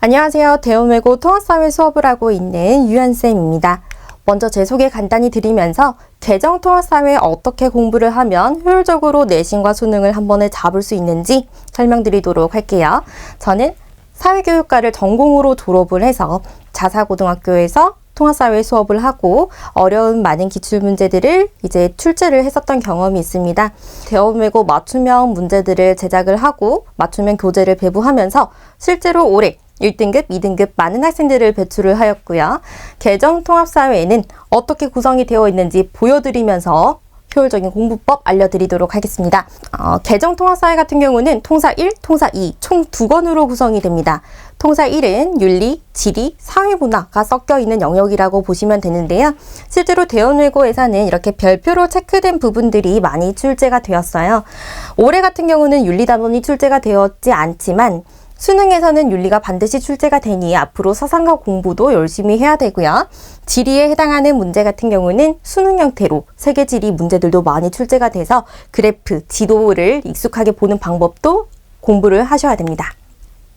안녕하세요. 대원외고 통합사회 수업을 하고 있는 유현쌤입니다. 먼저 제 소개 간단히 드리면서 개정 통합사회 어떻게 공부를 하면 효율적으로 내신과 수능을 한 번에 잡을 수 있는지 설명드리도록 할게요. 저는 사회교육과를 전공으로 졸업을 해서 자사고등학교에서 통합사회 수업을 하고 어려운 많은 기출문제들을 이제 출제를 했었던 경험이 있습니다. 대원외고 맞춤형 문제들을 제작을 하고 맞춤형 교재를 배부하면서 실제로 올해 1등급, 2등급 많은 학생들을 배출을 하였고요. 개정 통합사회에는 어떻게 구성이 되어 있는지 보여드리면서 효율적인 공부법 알려드리도록 하겠습니다. 어, 개정 통합사회 같은 경우는 통사 1, 통사 2 총 두 권으로 구성이 됩니다. 통사 1은 윤리, 지리, 사회문화가 섞여 있는 영역이라고 보시면 되는데요. 실제로 대원외고에서는 이렇게 별표로 체크된 부분들이 많이 출제가 되었어요. 올해 같은 경우는 윤리 단원이 출제가 되었지 않지만 수능에서는 윤리가 반드시 출제가 되니 앞으로 서상과 공부도 열심히 해야 되고요. 지리에 해당하는 문제 같은 경우는 수능 형태로 세계 지리 문제들도 많이 출제가 돼서 그래프, 지도를 익숙하게 보는 방법도 공부를 하셔야 됩니다.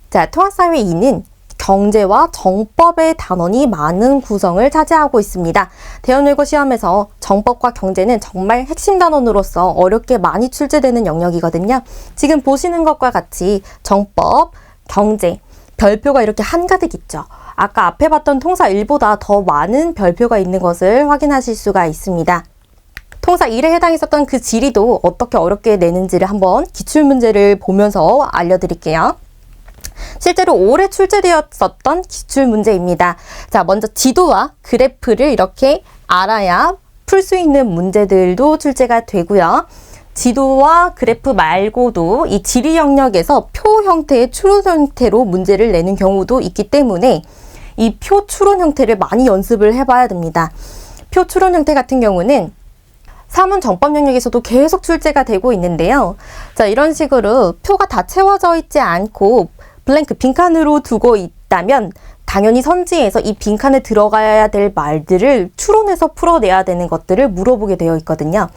자, 통합사회 2는 경제와 정법의 단원이 많은 구성을 차지하고 있습니다. 대원외고 시험에서 정법과 경제는 정말 핵심 단원으로서 어렵게 많이 출제되는 영역이거든요. 지금 보시는 것과 같이 정법, 경제, 별표가 이렇게 한가득 있죠. 아까 앞에 봤던 통사 1보다 더 많은 별표가 있는 것을 확인하실 수가 있습니다. 통사 1에 해당했었던 그 지리도 어떻게 어렵게 내는지를 한번 기출문제를 보면서 알려드릴게요. 실제로 올해 출제되었었던 기출문제입니다. 자, 먼저 지도와 그래프를 이렇게 알아야 풀 수 있는 문제들도 출제가 되고요. 지도와 그래프 말고도 이 지리 영역에서 표 형태의 추론 형태로 문제를 내는 경우도 있기 때문에 이 표 추론 형태를 많이 연습을 해봐야 됩니다. 표 추론 형태 같은 경우는 사문 정법 영역에서도 계속 출제가 되고 있는데요. 자, 이런 식으로 표가 다 채워져 있지 않고 블랭크 빈칸으로 두고 있다면 당연히 선지에서 이 빈칸에 들어가야 될 말들을 추론해서 풀어내야 되는 것들을 물어보게 되어 있거든요.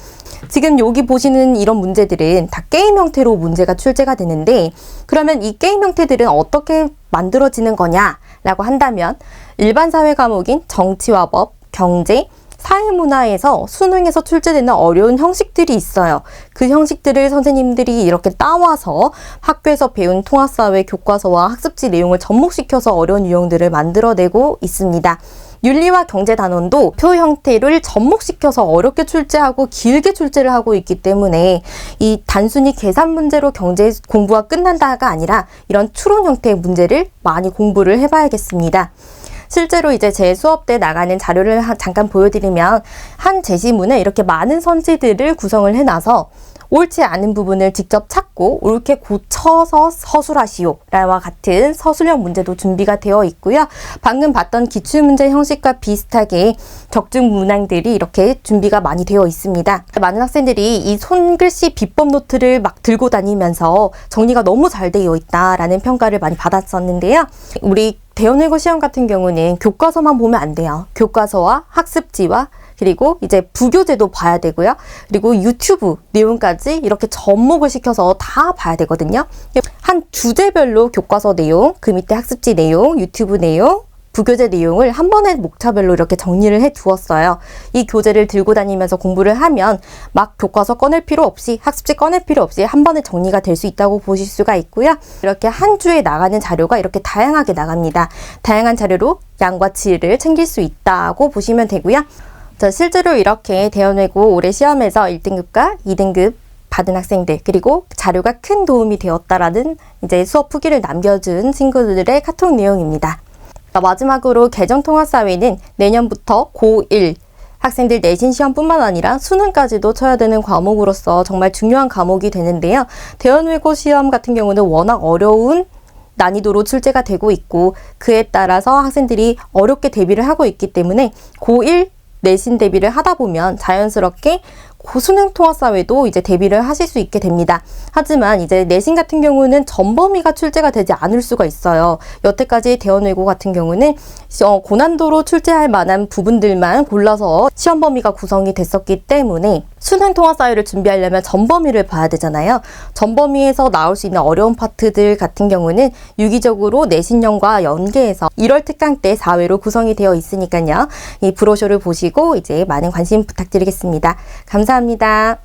지금 여기 보시는 이런 문제들은 다 게임 형태로 문제가 출제가 되는데 그러면 이 게임 형태들은 어떻게 만들어지는 거냐라고 한다면 일반 사회 과목인 정치와 법, 경제, 사회문화에서 수능에서 출제되는 어려운 형식들이 있어요. 그 형식들을 선생님들이 이렇게 따와서 학교에서 배운 통합사회 교과서와 학습지 내용을 접목시켜서 어려운 유형들을 만들어내고 있습니다. 윤리와 경제 단원도 표 형태를 접목시켜서 어렵게 출제하고 길게 출제를 하고 있기 때문에 이 단순히 계산 문제로 경제 공부가 끝난다가 아니라 이런 추론 형태의 문제를 많이 공부를 해봐야겠습니다. 실제로 이제 제 수업 때 나가는 자료를 하- 잠깐 보여드리면 한 제시문에 이렇게 많은 선지들을 구성을 해놔서 옳지 않은 부분을 직접 찾고 옳게 고쳐서 서술하시오 라와 같은 서술형 문제도 준비가 되어 있고요. 방금 봤던 기출문제 형식과 비슷하게 적중 문항들이 이렇게 준비가 많이 되어 있습니다. 많은 학생들이 이 손글씨 비법 노트를 막 들고 다니면서 정리가 너무 잘 되어 있다라는 평가를 많이 받았었는데요. 우리 대원외고 시험 같은 경우는 교과서만 보면 안 돼요. 교과서와 학습지와 그리고 이제 부교재도 봐야 되고요. 그리고 유튜브 내용까지 이렇게 접목을 시켜서 다 봐야 되거든요. 한 주제별로 교과서 내용, 그 밑에 학습지 내용, 유튜브 내용, 부교재 내용을 한 번에 목차별로 이렇게 정리를 해 두었어요. 이 교재를 들고 다니면서 공부를 하면 막 교과서 꺼낼 필요 없이 학습지 꺼낼 필요 없이 한 번에 정리가 될 수 있다고 보실 수가 있고요. 이렇게 한 주에 나가는 자료가 이렇게 다양하게 나갑니다. 다양한 자료로 양과 질을 챙길 수 있다고 보시면 되고요. 자, 실제로 이렇게 대원외고 올해 시험에서 1등급과 2등급 받은 학생들 그리고 자료가 큰 도움이 되었다라는 이제 수업 후기를 남겨준 친구들의 카톡 내용입니다. 자, 마지막으로 개정통합사회는 내년부터 고1 학생들 내신 시험뿐만 아니라 수능까지도 쳐야 되는 과목으로서 정말 중요한 과목이 되는데요. 대원외고 시험 같은 경우는 워낙 어려운 난이도로 출제가 되고 있고 그에 따라서 학생들이 어렵게 대비를 하고 있기 때문에 고1 내신 대비를 하다 보면 자연스럽게 고수능 통합사회도 이제 대비를 하실 수 있게 됩니다. 하지만 이제 내신 같은 경우는 전범위가 출제가 되지 않을 수가 있어요. 여태까지 대원외고 같은 경우는 어, 고난도로 출제할 만한 부분들만 골라서 시험 범위가 구성이 됐었기 때문에 통합 사회를 준비하려면 전범위를 봐야 되잖아요. 전범위에서 나올 수 있는 어려운 파트들 같은 경우는 유기적으로 내신형과 연계해서 1월 특강 때 4회로 구성이 되어 있으니까요. 이 브로셔를 보시고 이제 많은 관심 부탁드리겠습니다. 감사합니다.